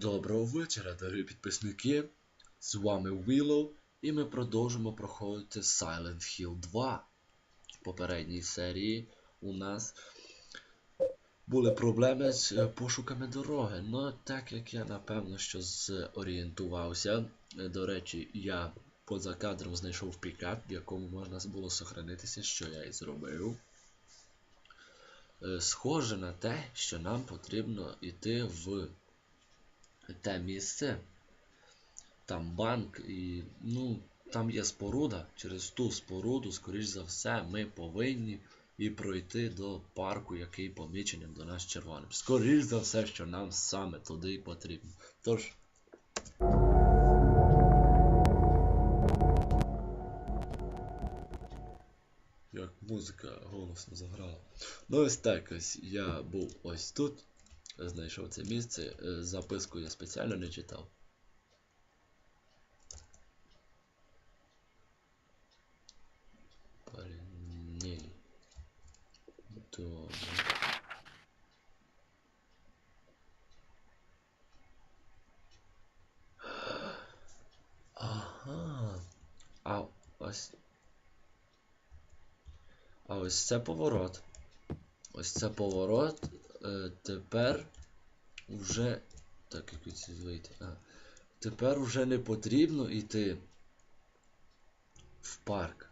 Доброго вечора, дорогі підписники. З вами Willow, і ми продовжимо проходити Silent Hill 2. В попередній серії у нас були проблеми з е, пошуками дороги. Ну, так як я напевно що зорієнтувався. Е, До речі, я поза кадром знайшов пікап, в якому можна було сохранитися, що я і зробив. Е, Схоже на те, що нам потрібно йти в те місце. Там банк і. ну, там є споруда. Через ту споруду, скоріш за все, ми повинні і пройти до парку, який поміченим до нас червоним. Скоріш за все, що нам саме туди і потрібно. Тож. Як музика голосно заграла. Ну ось так ось я був ось тут, знайшов це місце. Е, Записку я спеціально не читав. Парнель. Добре. Ага. А ось. А ось це поворот. Ось це поворот. Е, тепер вже. Так, як це вийти. А. Тепер вже не потрібно йти в парк.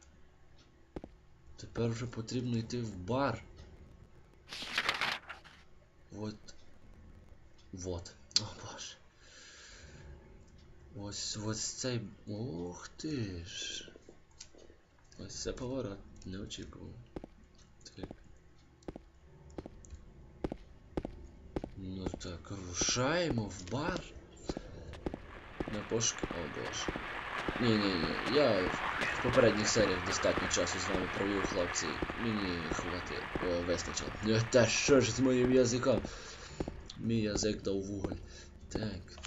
Тепер вже потрібно йти в бар. Вот. Вот. О боже. Ось ось цей. Ух ти ж. Ось це поворот. Не очікував. Так. Ну так, рушаємо в бар. На пошуки. О боже. Ні, ні, ні. Я в попередніх серіях достатньо часу з вами провів, хлопці. Мені хватило. Вистачило. Та що ж з моїм язиком? Мій язик дав вуголь. Так.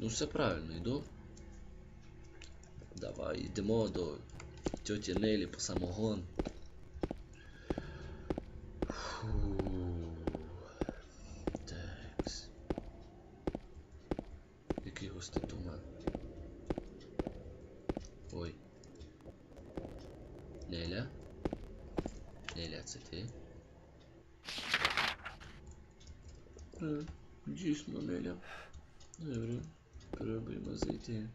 Ну все правильно, йду. Давай, йдемо до тьоті Нелі по самогон. Фу. Такс. Густий туман. Ой. Неля? Неля, це ти? Е, Дійсно, Неля. Добре. Пробуємо зайти.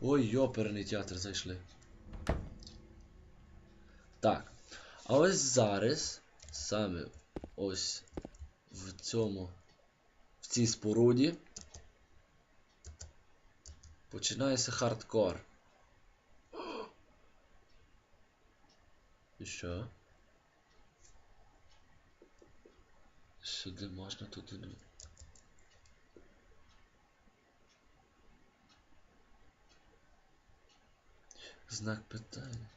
Ой, йоперний театр зайшли. Так. А ось зараз, саме ось цьому, в цій споруді, починається хардкор. І що? Сюди можна туди не. Знак питання.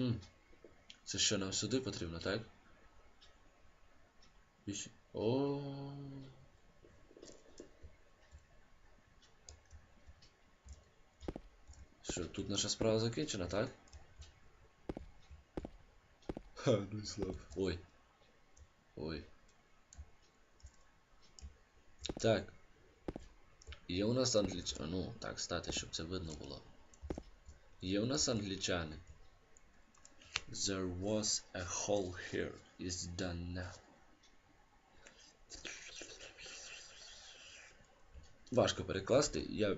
Хм. Це що нам сюди потрібно, так? О. Що, тут наша справа закінчена, так? Ха, ну і слав. Ой. Ой. Так. Є у нас англічани. Ну, так, стати, щоб це видно було. Є у нас англічани. There was a hole here. Is done now. Важко перекласти. Я.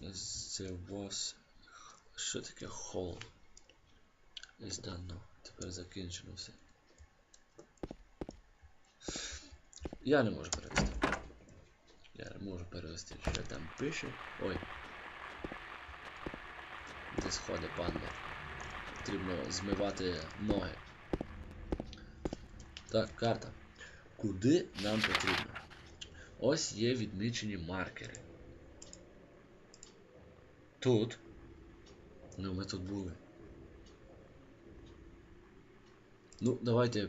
There was. Що таке hole? Is done now. Тепер закінчено все. Я не можу перевести. Я не можу перевести, що там пише. Ой. Де сходи панда. Потрібно змивати ноги. Так, карта. Куди нам потрібно? Ось є відмічені маркери. Тут. Ну, ми тут були. Ну, давайте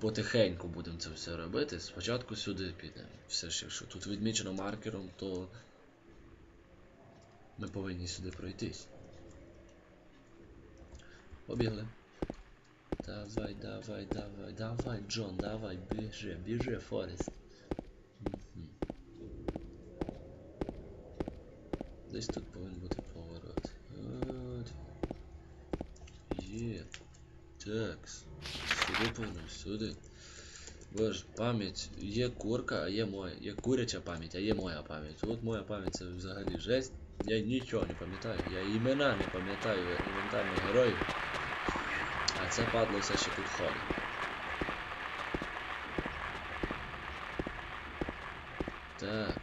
потихеньку будемо це все робити. Спочатку сюди підемо. Все ж, якщо тут відмічено маркером, то ми повинні сюди пройтись. Побігли. Давай, давай, давай, давай, Джон, давай, біжи, біжи, Форест. Десь тут повинен бути поворот. От. Є. Такс. Сюди повинен, сюди. Боже, пам'ять. Є курка, а є моя. Є куряча пам'ять, а є моя пам'ять. От моя пам'ять це взагалі жесть. Я нічого не пам'ятаю. Я імена не пам'ятаю елементарних героїв. Це падло все ще тут ходить. Так.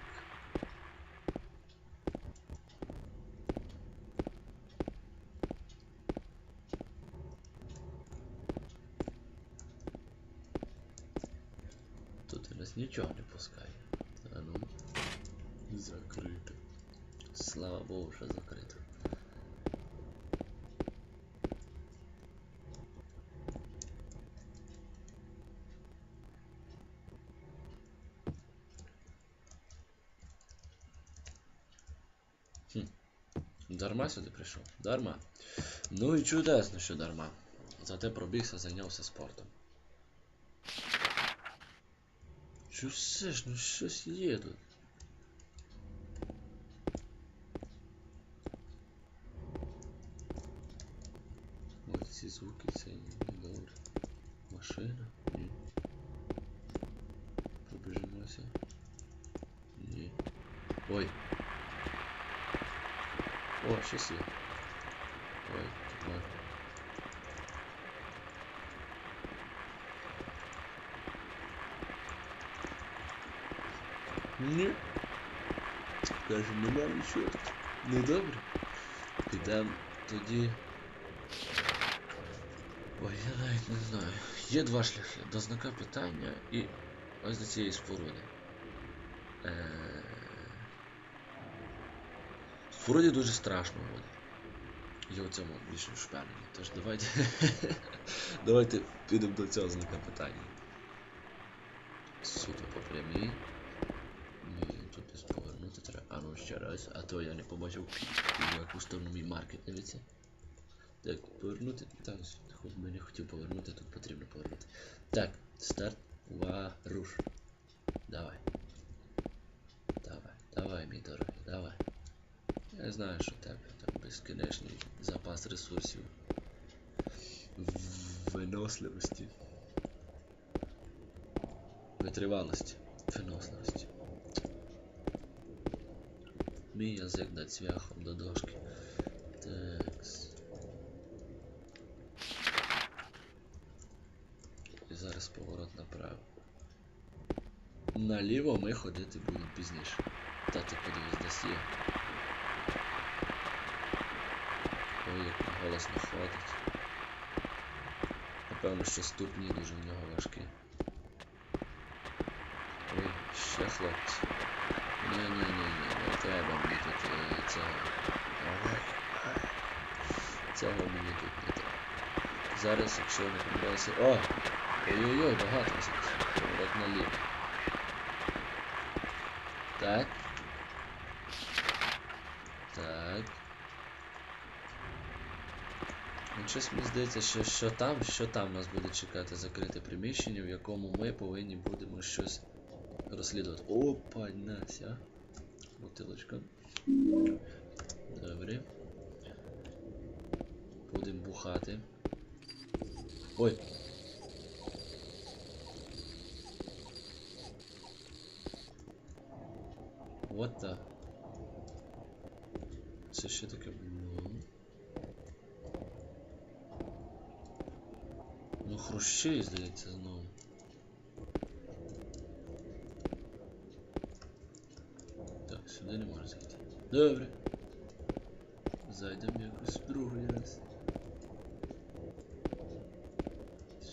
Тут у нас нічого не пускає. А ну. Закрито. Слава Богу, що закрито. Хм. Дарма сюди прийшов. Дарма. Ну і чудесно, що дарма. Зате пробігся, зайнявся спортом. Все ж, ну щось є тут. Ось ці звуки це не добре. Машина? Ні. Пробіжимося. Ні. Ой. О, щось є. Ой, тут можна. Ні. Каже, нема нічого. Ну добре. Підемо тоді. Ой, я навіть не знаю. Є два шляхи. До знака питання і ось до цієї споруди. Е... Споруді дуже страшно буде. Я у цьому більше впевнений. Тож давайте. давайте підемо до цього знака питання. Суто по прямій. Ні, тут десь повернути треба. А ну ще раз, а то я не побачив в яку сторону мій маркет дивиться. Так, повернути. Так, хоч би хотів повернути, тут потрібно повернути. Так, старт. Ва, руш. Давай. Давай, давай, мій дорогий, давай. Я знаю, що тебе там безкінечний запас ресурсів. Виносливості. Витривалості. Виносливості. Мій язик над цвяхом до дошки. Такс. І зараз поворот направо. Наліво ми ходити будемо пізніше. Та ти подивись, десь. Ой, як голосно ходить. Напевно, що ступні дуже в нього важкі. Ой, ще хлопці. Ні-ні-ні, не треба мені тут е, цього. Ой. Цього мені тут не треба. Зараз, якщо не помиляюся... О! Ой-ой-ой, багато зараз. Поворот наліво. Так. Так. Ну, щось мені здається, що, що там, що там нас буде чекати закрите приміщення, в якому ми повинні будемо щось розслідувати. Опа, Нася. Бутилочка. Добре. Будемо бухати. Ой. What the? Це що таке було? Ну, хрущей, здається, знову. Сюди не можна зайти. Добре. Зайдемо якось в другий раз.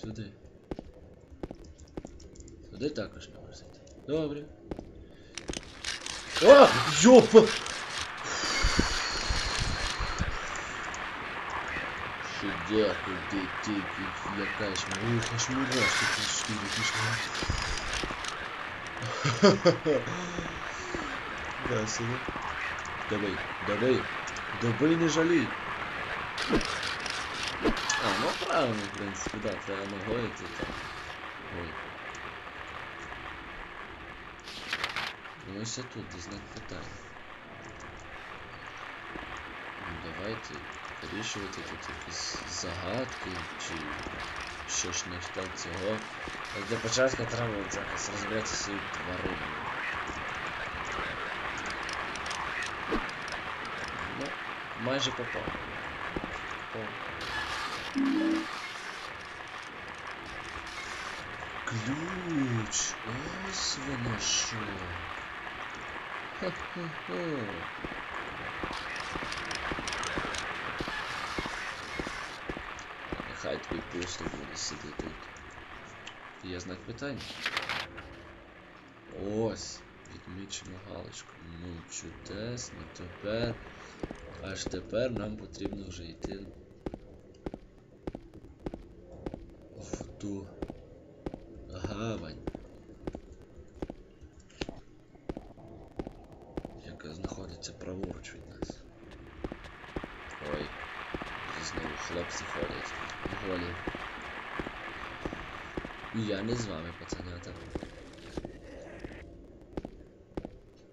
Сюди. Сюди також не можна зайти. Добре. А! Йопа! Де куди ти відлякаєш мене? Ух, аж мурашки по шкірі пішли. Весело. Давай, давай. Добий не жалій. А, ну правильно, в принципі, да, треба ногою це там. Ой. Ну ось тут, де знак питання. Ну давайте вирішувати тут якісь загадки чи щось на кшталт цього. Для початку треба якось розібратися з цією твариною. Ну, майже попав. О. Ключ! Ось воно що. Хо-хо-хо. Нехай тобі просто буде сидіти тут. Є знак питання. Ось. Відмічено галочку. Ну, чудесно. Тепер. Аж тепер нам потрібно вже йти в ту гавань. Яка знаходиться праворуч від нас. Ой. Знову хлопці ходять. Голі. Я не з вами, пацанята.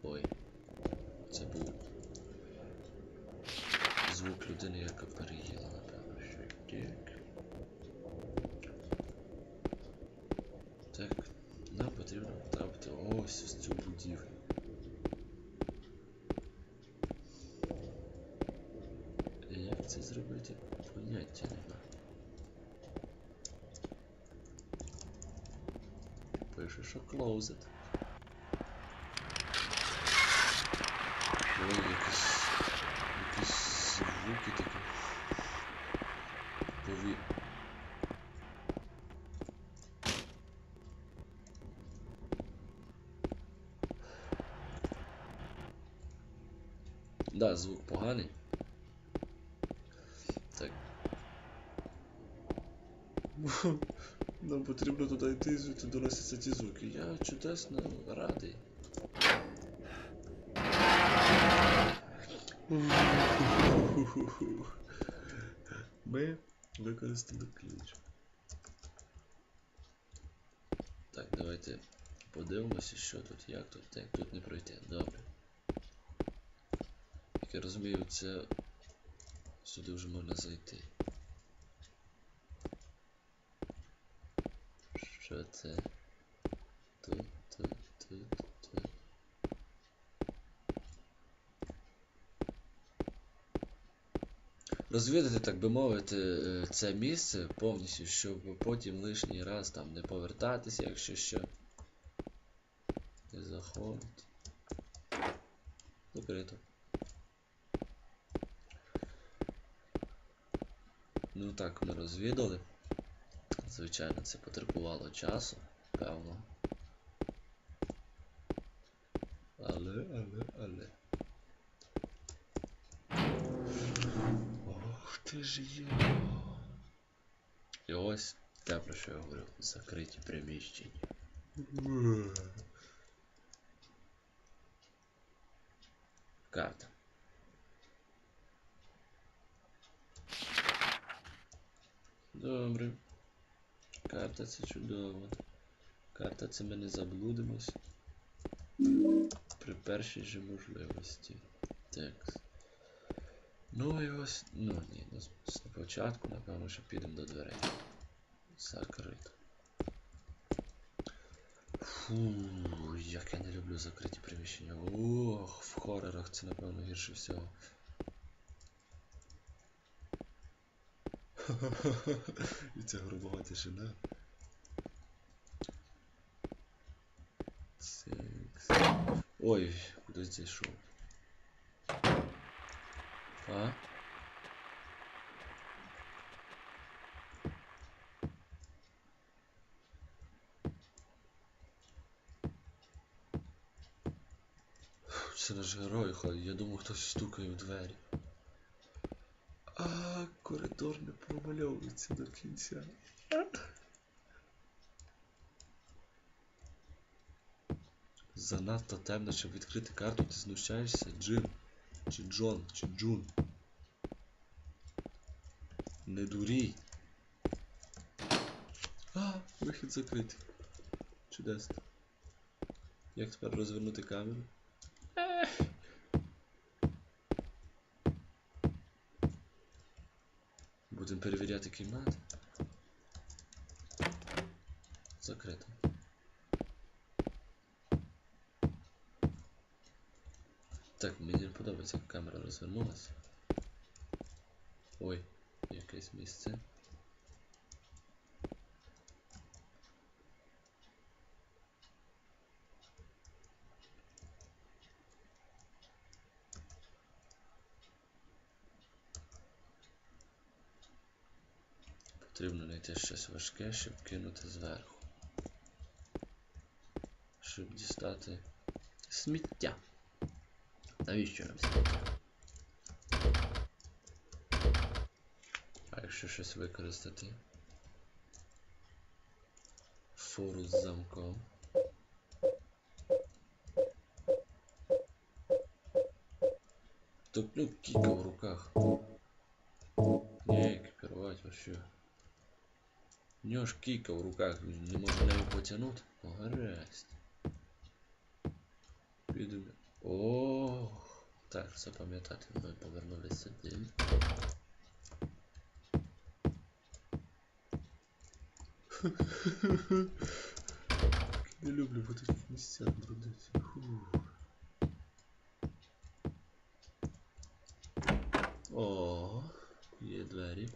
Ой. Це був звук людини, яка переїла, напевно, що так. Так, нам потрібно потрапити ось в цю будівлю. І Як це зробити? Поняття немає. Пише, що closed. Ой, якісь... якісь звуки такі. Пові... Да, звук поганий. Так. Нам потрібно туди йти, звідти доносяться ці звуки. Я чудесно радий. Ми використали ключ. Так, давайте подивимося, що тут, як тут, так, тут не пройти. Добре. Як я розумію, це сюди вже можна зайти. Що це? Тут, тут, тут, тут. Розвідати, так би мовити, е, це місце повністю, щоб потім лишній раз там не повертатися, якщо що. Не заходить. Закрито. Ну так, ми розвідали. Звичайно, це потребувало часу, певно. Але, але, але. Ох ти ж є. І ось те, про що я говорив, закриті приміщення. Карта. Добре. Карта це чудово. Карта це ми не заблудимось. При першій же можливості. Так. Ну і ось. Ну ні, ну, спочатку, напевно, що підемо до дверей. Закрито. Фу, як я не люблю закриті приміщення. Ох, в хорорах це напевно гірше всього. І ця грубова тишина. Секс. Ой, кудись зайшов. А? Це наш герой. Я думав, хтось стукає в двері. Коридор не промальовується до кінця. Занадто темно, щоб відкрити карту, ти знущаєшся, Джим. Чи Джон, чи Джун. Не дурій. А, вихід закритий. Чудесно. Як тепер розвернути камеру? Будемо перевіряти кімнати. Закрито. Так, мені не подобається, як камера розвернулася. Ой, якесь місце. Потрібно знайти щось важке, щоб кинути зверху. Щоб дістати сміття. Навіщо нам сміття? А якщо щось використати? Фору з замком. Топлю кіка в руках. Не екіпірувати вообще. У нього ж кійка в руках, він не може нею потягнути. О, гаразд. Піду. О, так, запам'ятати, ми повернулися сюди. Не люблю в таких місцях бродити. Фух. О, є двері.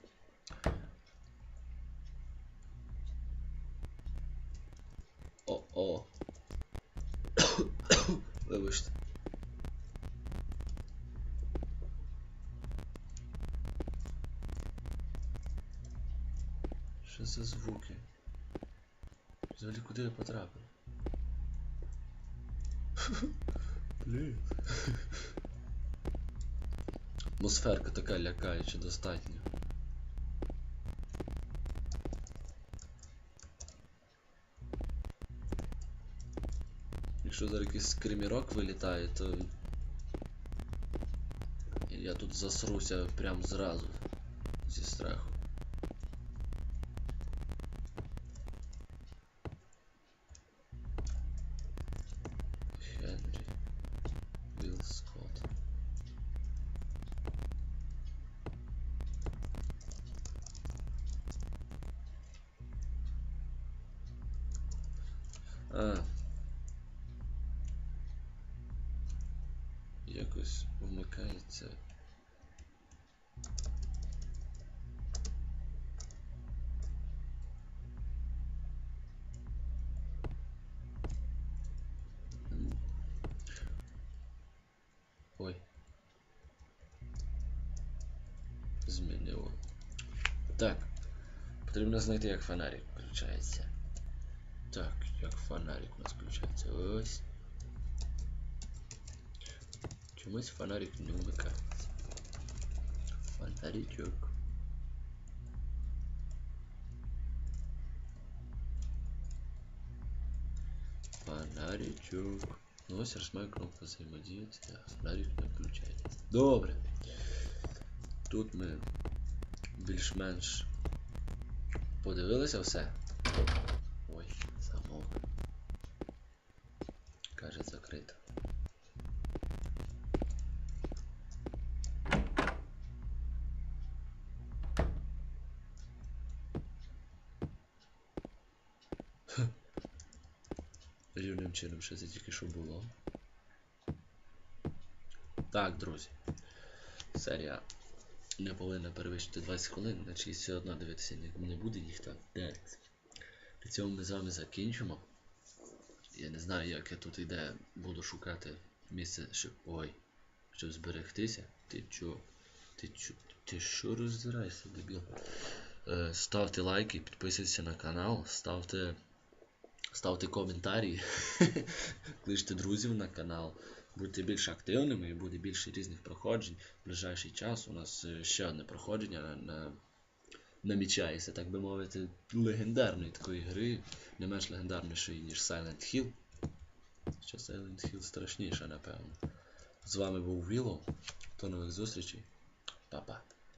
О-о. Вибачте. Що за звуки? Взагалі куди я потрапив? Блін. Атмосферка така лякаюча достатньо. Якщо зараз якийсь скримірок вилітає, то я тут засруся прям зразу зі страху. вмикається. М. Ой. Змінило. Так. Потрібно знайти, як фонарик включається. Так, як фонарик у нас включається. Ось. Чомусь фонарик вмикається. Фонаричок. Фонаричок. Ну ось розмає кнопка взаємодіяти, а фонарик не включається. Добре. Тут ми більш-менш подивилися все. Ой, замок. Каже, закрито. Рівним чином, що це тільки що було. Так, друзі. Серія не повинна перевищити 20 хвилин, значить все одно дивитися не, буде ніхто. Дивиться. На цьому ми з вами закінчимо. Я не знаю, як я тут іде буду шукати місце, щоб. Ой, щоб зберегтися. Ти чо? Ти чо? Ти що роздираєшся, дебіл? Е, ставте лайки, підписуйтесь на канал, ставте ставте коментарі, кличте друзів на канал. Будьте більш активними і буде більше різних проходжень. В ближайший час у нас е, ще одне проходження на, на, намічається, так би мовити, легендарної такої гри, не менш легендарнішої, ніж Silent Hill. Хоча Silent Hill страшніша, напевно. З вами був Willow. До нових зустрічей. Па-па.